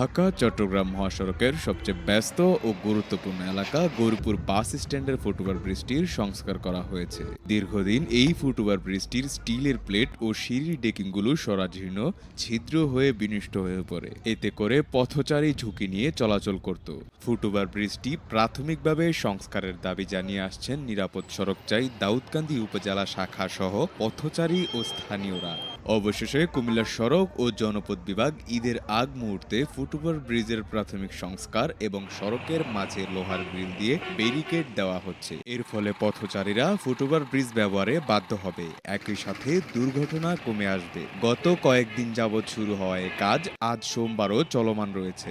ঢাকা, চট্টগ্রাম মহাসড়কের সবচেয়ে ব্যস্ত ও গুরুত্বপূর্ণ এলাকা গৌরীপুর বাস স্ট্যান্ডের ফুটওভার ব্রিজটির সংস্কার করা হয়েছে। দীর্ঘদিন এই ফুটওভার ব্রিজটির স্টিলের প্লেট ও সিঁড়ির ডেকিংগুলো সরাজীর্ণ ছিদ্র হয়ে বিনষ্ট হয়ে পড়ে। এতে করে পথচারী ঝুঁকি নিয়ে চলাচল করত। ফুটওভার ব্রিজটি প্রাথমিকভাবে সংস্কারের দাবি জানিয়ে আসছেন নিরাপদ সড়ক চাই দাউদকান্দি উপজেলা শাখা সহ পথচারী ও স্থানীয়রা। অবশেষে কুমিল্লা সড়ক ও জনপদ বিভাগ ঈদের আগ মুহূর্তে ফুটওভার ব্রিজের প্রাথমিক সংস্কার এবং সড়কের মাঝে লোহার গ্রিল দিয়ে ব্যারিকেড দেওয়া হচ্ছে। এর ফলে পথচারীরা ফুটওভার ব্রিজ ব্যবহারে বাধ্য হবে। একই সাথে দুর্ঘটনা কমে আসবে। গত কয়েকদিন যাবৎ শুরু হওয়া এ কাজ আজ সোমবারও চলমান রয়েছে।